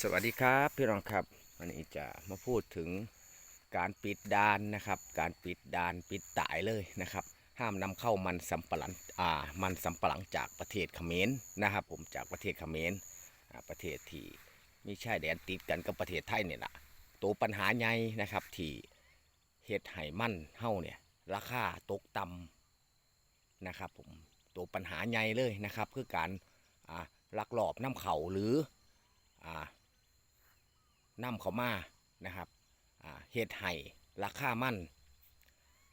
สวัสดีครับพี่น้องครับวันนี้จะมาพูดถึงการปิดด่านนะครับ การปิดด่านปิดตายเลยนะครับ ห้ามนำเข้ามันสำปะหลังอ่ามันสำปะหลังจากประเทศเขมรนะครับผมจากประเทศเขมรประเทศที่มีชายแดนติดกันกับประเทศไทยเนี่ยแหละตัวปัญหาใหญ่นะครับที่เฮ็ดให้มันเฮาเนี่ยราคาตกต่ำนะครับผมตัวปัญหาใหญ่เลยนะครับคือการอ่าลักลอบนำเข้าหรืออ่า นำเขามานะครับเฮ็ดให้ราคามัน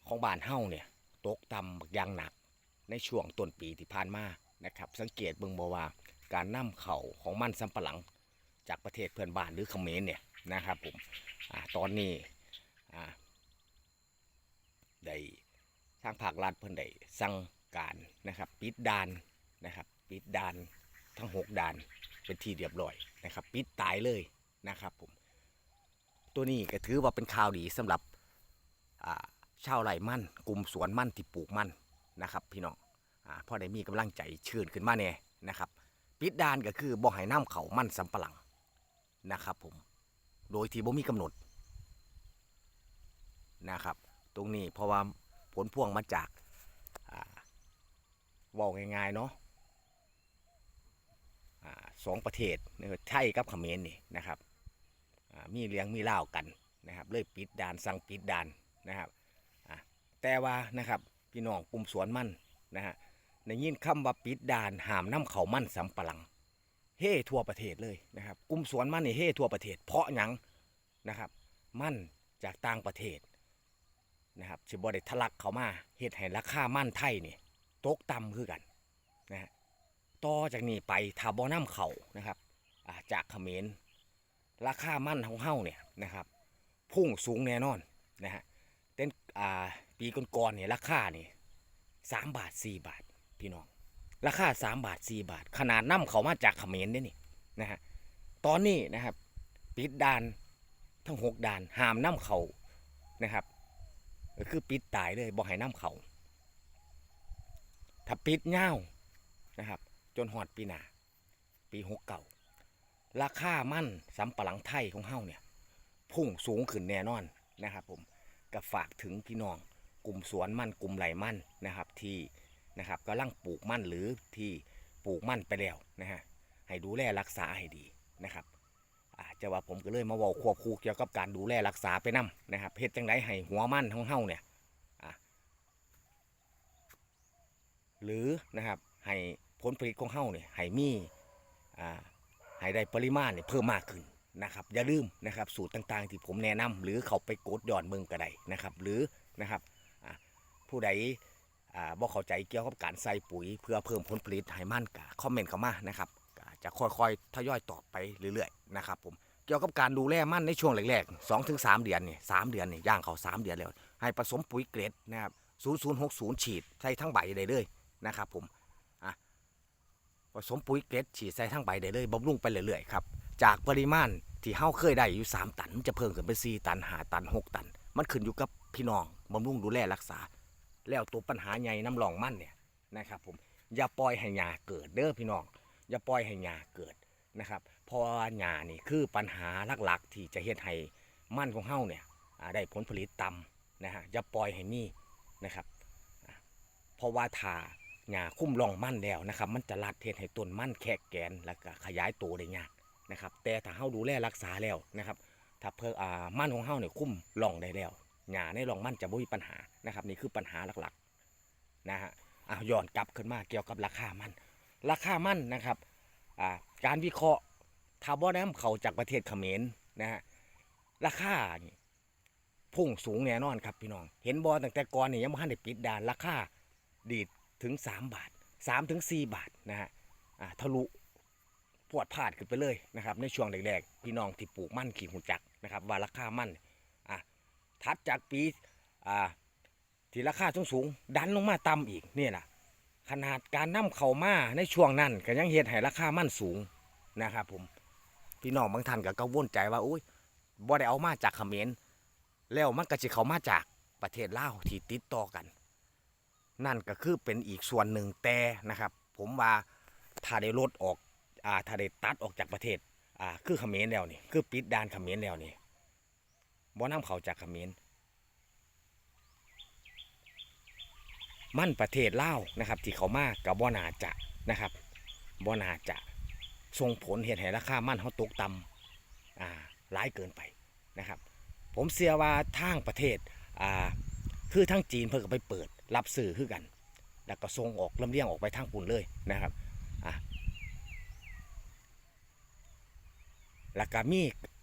ของบ้านเฮาเนี่ยตกต่ำบักอยางหนักในช่วงต้นปีที่ผ่านมานะครับ สังเกตเบิ่งบ่ว่าการนำเข้าของมันสำปะหลัง จากประเทศเพื่อนบ้านหรือเขมรเนี่ยนะครับผมอตอนนี้ได้ทางภาครัฐเพิ่นได้สั่งการนะครับ ปิดด่านนะครับ ปิดด่านทั้งหกด่านเป็นที่เรียบร้อยนะครับ ปิดตายเลยนะครับผม ตัวนี้ก็ถือว่าเป็นข่าวดีสำหรับชาวไร่มันกลุ่มสวนมันที่ปลูกมันนะครับพี่น้องอาพอได้มีกำลังใจชื่นขึ้นมาแน่นะครับปิดดานก็คือบ่ให้น้ำเขามันสำปะหลังนะครับผมโดยที่บ่มีกำหนดนะครับ ตรงนี้เพราะว่าผลพวงมาจากอ่าเว่าง่ายๆเนาะสองประเทศนไทยกับเขมรนี่นะครับ มีเลี้ยงมีเล่ากันนะครับเลยปิดด่านสั่งปิดด่านนะครับแต่ว่านะครับพี่น้องกลุ่มสวนมั่นนะฮะในยินคำว่าปิดด่านห้ามน้ำเขามั่นสำปะหลังเฮ่ทั่วประเทศเลยนะครับกลุ่มสวนมันนี่เฮ่ทั่วประเทศ เพราะหยังนะครับ มั่นจากต่างประเทศนะครับสิบ่ได้ทะลักเข้ามาเฮ็ดให้ราคามั่นไทยนี่ตกต่ำคือกันนะฮะต่อจากนี้ไปถ้าบ่น้ำเขานะครับจากเขมร ราคามั่นของเฮาเนี่ยนะครับ พุ่งสูงแน่นอนนะฮะเต้นอ่าปีก่อนๆเนี่ยราคานี่สามบาทสี่บาทพี่น้อง ราคาสามบาทสี่บาท ขนาดน้ำเขามาจากเขมรเนี่ยนี่นะฮะตอนนี้นะครับปิดด่านทั้งหกด่านห้ามน้ำเขานะครับก็คือปิดตายเลยบ่ให้น้ำเขาถ้าปิดเง่านะครับ จนหอดปีหนาปีหกเก่า ราคามันสำปะหลังไทยของเฮาเนี่ยพุ่งสูงขึ้นแน่นอนนะครับผมก็ฝากถึงพี่น้องกลุ่มสวนมันกลุ่มไหลมันนะครับที่นะครับกำลังปลูกมันหรือที่ปลูกมันไปแล้วนะฮะให้ดูแลรักษาให้ดีนะครับอาจจะว่าผมก็เลยมาเว่าควบคู่เกี่ยวกับการดูแลรักษาไปนํนะครับเฮ็ดจังไดให้หัวมันของเฮาเนี่ยหรือนะครับให้ผลผลิตของเฮาเนี่ยให้มีอ่า ให้ได้ปริมาณเนี่ยเพิ่มมากขึ้นนะครับอย่าลืมนะครับสูตรต่างๆ ที่ผมแนะนำหรือเขาไปกดย้อนเมืองก็ได้นะครับหรือนะครับผู้ใดอ่าบ่เข้าใจเกี่ยวกับการใส่ปุ๋ย เพื่อเพิ่มผลผลิตให้มั่นก็คอมเมนต์เข้ามานะครับจะค่อยๆทยอยตอบไปเรื่อยๆนะครับผมเกี่ยวกับการดูแลมั่นในช่วงแรกๆ2-3ถึง3เดือนเนี่ยสามเดือนเนี่ยย่างเขา3 เดือนแล้วให้ผสมปุ๋ยเกรดนะครับ0060ฉีดใส่ทั้งใบได้เลยนะครับผม ผสมปุ๋ยเกล็ดฉีดใส่ทั้งใบได้เลยบำรุงไปเรื่อยๆครับจากปริมาณที่เฮาเคยได้อยู่ 3ตันมันจะเพิ่มขึ้นเป็น4ตัน5ตัน 6 ตัน มันขึ้นอยู่กับพี่น้องบำรุงดูแลรักษา แล้วตัวปัญหาใหญ่น้ำรองมันเนี่ยนะครับผมอย่าปล่อยให้หญ้าเกิดเด้อพี่น้องอย่าปล่อยให้หญ้าเกิดนะครับพราะว่าหญ้านี่คือปัญหาหลักๆ ที่จะเฮ็ดให้มันของเฮาเนี่ยได้ผลผลิตต่ำนะฮะอย่าปล่อยให้มีนะครับเพราะว่าถ้า หญ้าคุ้มรองมั่นแล้วนะครับ มันจะรัดเทศให้ต้นมั่นแขกแกนแล้วก็ขยายตัวได้ยากนะครับ แต่ถ้าเฮาดูแลรักษาแล้วนะครับ ถ้าเพิ่มอ่ามั่นของเฮาเนี่ยคุ้มรองได้แล้วหญ้าในรองมั่นจะไม่มีปัญหานะครับ นี่คือปัญหาหลักๆนะฮะอะย้อนกลับขึ้นมาเกี่ยวกับราคามัน ราคามันนะครับอ่าการวิเคราะห์ถ้าบ่น้ำเขาจากประเทศเขมรนะฮะราคานี่พุ่งสูงแน่นอนครับพี่น้อง เห็นบอตั้งแต่ก่อนนี่ยังไม่ทันได้ปิดด่านราคาดีด ถึง 3 บาท3ถึง4บาทนะฮะอ่าทะลุพวดพาดขึ้นไปเลยนะครับในช่วงแรกๆพี่น้องที่ปลูกมั่นขี่หุ่นจักนะครับว่าราคามั่นอะถัดจากปีอ่าที่ราคาสูงสูงดันลงมาต่ำอีกเนี่ยนะขนาดการนำเข้ามาในช่วงนั้นก็ยังเฮ็ดให้ราคามั่นสูงนะครับผมพี่น้องบางท่านก็กังวลใจว่าอุ้ยบ่ได้เอามาจากเขมรแล้วมันก็จะเข้ามาจากประเทศลาวที่ติดต่อกัน นั่นก็คือเป็นอีกส่วนหนึ่งแต่นะครับ ผมว่าถ้าได้ลดออกอ่าถ้าได้ตัดออกจากประเทศอ่าคือเขมรแล้วนี่คือปิดด่านเขมรแล้วนี่บ่นำเขาจากเขมรมั่นประเทศเล่านะครับ ที่เขามากับบ่นาจะนะครับบ่นาจะส่งผลเห็นให้ราคามั่นเขาตกต่ำอ่าหลายเกินไปนะครับ ผมเชื่อว่าทางประเทศอ่าคือทางจีนเพิ่งไปเปิด รับสื่อคือกัน แล้วก็ส่งออกลำเลียงออกไปทางปุ่นเลยนะครับอะแล้วก็มี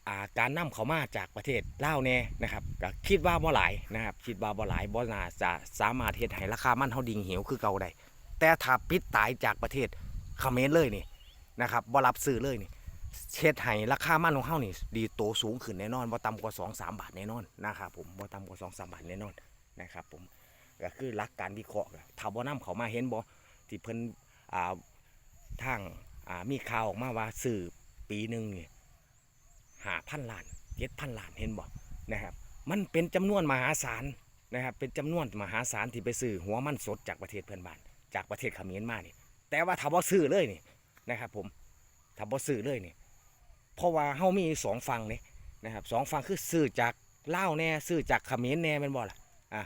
อ่าการนำเขามาจากประเทศลาวแน่นะครับก็คิดว่าบ่หลายนะครับ คิดว่าบ่หลายบ่น่าจะสามารถเฮ็ดให้ราคามันเฮาดิ่งเหวคือเก่าได้แต่ถ้าปิดตายจากประเทศเขมรเลยนี่นะครับบ่รับซื้อเลยนี่เฮ็ดให้ราคามันของเฮานี่ ดีโตสูงขึ้นแน่นอนบ่ต่ำกว่า2-3บาทแน่นอนนะครับผมบ่ต่ำกว่า2-3บาทแน่นอนนะครับผม ก็คือหลักการวิเคราะห์ถ้าบ่นำเขามาเห็นบ่ที่เพิ่นอ่าทางอ่ามีข่าวออกมาว่าซื้อปีหนึ่งนี่หาพันล้านเจ็ดพันล้านเห็นบ่นะครับ มันเป็นจำนวนมหาศาลนะครับ เป็นจำนวนมหาศาลที่ไปซื้อหัวมันสดจากประเทศเพื่อนบ้าน จากประเทศเขมรมานี่ แต่ว่าถ้าบ่ซื้อเลยนี่นะครับผมถ้าบ่ซื้อเลยนี่เพราะว่าเฮามีสองฝั่งนี่นะครับสองฝั่งคือซื้อจากลาวแน่ซื้อจากเขมรแน่แม่นบ่ล่ะอะ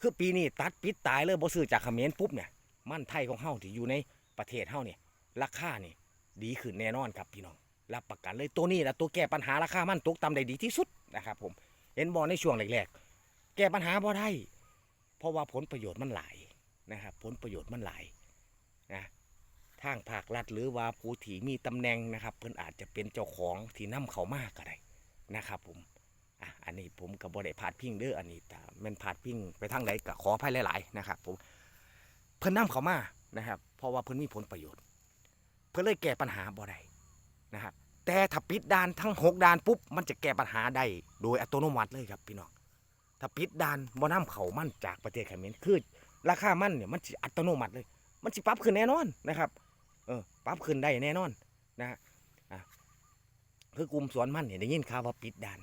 คือปีนี้ตัดปิดตายเลยบ่ซื้อจากเขมรปุ๊บเนี่ยมันไทยของเฮาที่อยู่ในประเทศเฮาเนี่ยราคานี่ดีขึ้นแน่นอนครับพี่น้องรับประกันเลยตัวนี้แหละตัวแก้ปัญหาราคามันตกต่ำได้ดีที่สุดนะครับผมเห็นบอในช่วงแรกๆแก้ปัญหาบ่ได้เพราะว่าผลประโยชน์มันหลายนะครับผลประโยชน์มันหลายนะทางภาครัฐหรือว่าผู้ที่มีตำแหน่งนะครับ เพิ่นอาจจะเป็นเจ้าของที่นำเขามากก็ได้นะครับผม อันนี้ผมกับ่ได้พาดพิงเด้ออันนี้แต่มันพาดพิงไปทางใดก็ขออภัยหลายๆนะครับผมเพิ่นนำเขามานะครับ เพราะว่าเพิ่นมีผลประโยชน์ เพิ่นเลยแก้ปัญหาบ่ได้นะครับแต่ถ้าปิดด่านทั้งหกด่านปุ๊บมันจะแก้ปัญหาได้โดยอัตโนมัติเลยครับพี่น้องถ้าปิดด่านบ่นำเขามันจากประเทศเขมรคือราคามันเนี่ยมันสิอัตโนมัติเลย มันสิปรับขึ้นแน่นอนนะครับเออปรับขึ้นได้แน่นอนนะฮะอะคือกลุ่มสวนมันเนี่ยได้ยินข่าวว่าปิดด่าน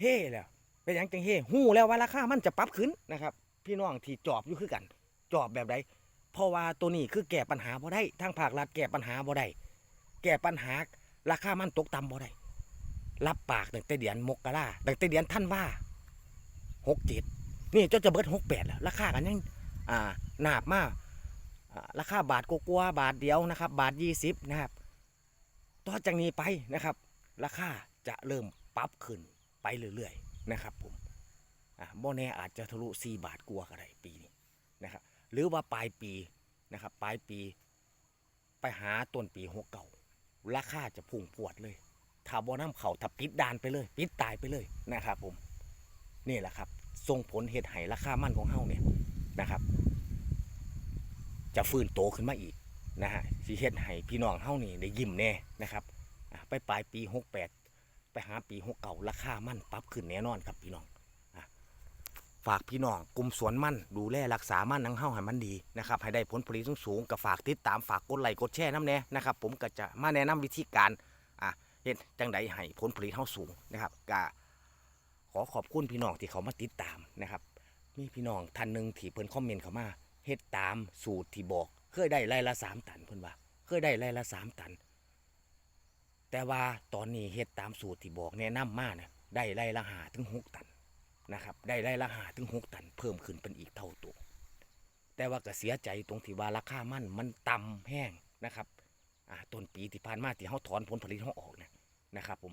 เฮ่แล้วเป็นอย่างจังเฮ่หู้แล้วว่าราคามันจะปรับขึ้นนะครับ พี่น้องที่จอบอยู่คือกัน จอบแบบใดเพราะว่าตัวนี้คือแก้ปัญหาบ่ได้ทางภาครัฐแก้ปัญหาบ่ได้แก้ปัญหาราคามันตกต่ำบ่ได้รับปากตั้งแต่เดือนมกราตั้งแต่เดือนท่านว่าหกเจ็ดนี่เจ้าจะเบิดหกแปดแล้วราคากันยังอ่าหนาบมากราคาบาทกว่าๆบาทเดียวนะครับ บาทยี่สิบนะครับต่อจากนี้ไปนะครับ ราคาจะเริ่มปรับขึ้น ไปเรื่อยๆนะครับผมอะบ่แน่อาจจะทะลุ 4 บาทกลัวาก็ได้ปีนี้นะครับหรือว่าปลายปีนะครับปลายปี ไปหาต้นปีหกเก่าราคาจะพุ่งปวดเลยถ้าบ่น้ำเขาถ้าปิดดานไปเลยปิดตายไปเลยนะครับผมนี่แหละครับส่งผลเหตุให้ราคามันของเฮาเนี่ยนะครับ จะฟื้นโตขึ้นมาอีกนะฮะสิเฮ็ดให้พี่น้องเฮานี่ได้ยิ้มแน่นะครับอะไปปลายปี 68 ไปหาปีหกเก่าราคามันปรับขึ้นแน่นอนครับพี่น้องฝากพี่น้องกลุ่มสวนมั่นดูแลรักษามั่นนังเฮาให้มันดีนะครับให้ได้ผลผลิตสูงๆก็ฝากติดตามฝากกดไลค์กดแชร์น้ำแน่นะครับผมก็จะมาแนะนำวิธีการอะเฮ็ดจังใดให้ผลผลิตเฮาสูงนะครับก็ขอขอบคุณพี่น้องที่เขามาติดตามนะครับ มีพี่น้องท่านหนึ่งที่เพิ่นคอมเมนต์เข้ามาเฮ็ดตามสูตรที่บอก เคยได้ไร่ละสามตันเพิ่นว่า เคยได้ไร่ละสามตัน แต่ว่าตอนนี้เฮ็ดตามสูตรที่บอกแนะนำมาเนี่ยได้ไร่ละหาถึงหกตันนะครับ ได้ไร่ละหาถึงหกตัน เพิ่มขึ้นเป็นอีกเท่าตัว แต่ว่าก็เสียใจตรงที่ว่าราคามันมันต่ำแห้งนะครับอ่าต้นปีที่ผ่านมาที่เขาถอนผลผลิตเขาออกเนี่ยนะครับ ผม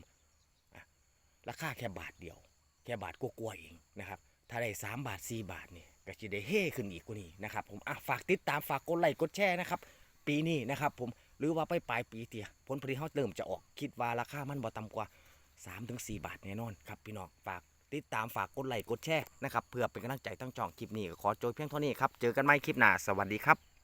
ราคาแค่บาทเดียว แค่บาทกลัวๆเองนะครับ ถ้าได้สามบาทสี่บาทนี่ก็จะได้เฮ่ขึ้นอีกกว่านี้นะครับ ผมฝากติดตามฝากกดไลค์กดแชร์นะครับ ปีนี้นะครับ ผม หรือว่าไปปลายปีเตียผลผลิตเขาเริ่มจะออกคิดว่าราคามันบ่ต่ำกว่า 3-4 บาทแน่นอนครับพี่น้องฝากติดตามฝากกดไลค์กดแชร์นะครับเพื่อเป็นกำลังใจตั้งจองคลิปนี้ขอโจยเพียงเท่านี้ครับ เจอกันใหม่คลิปหน้า สวัสดีครับ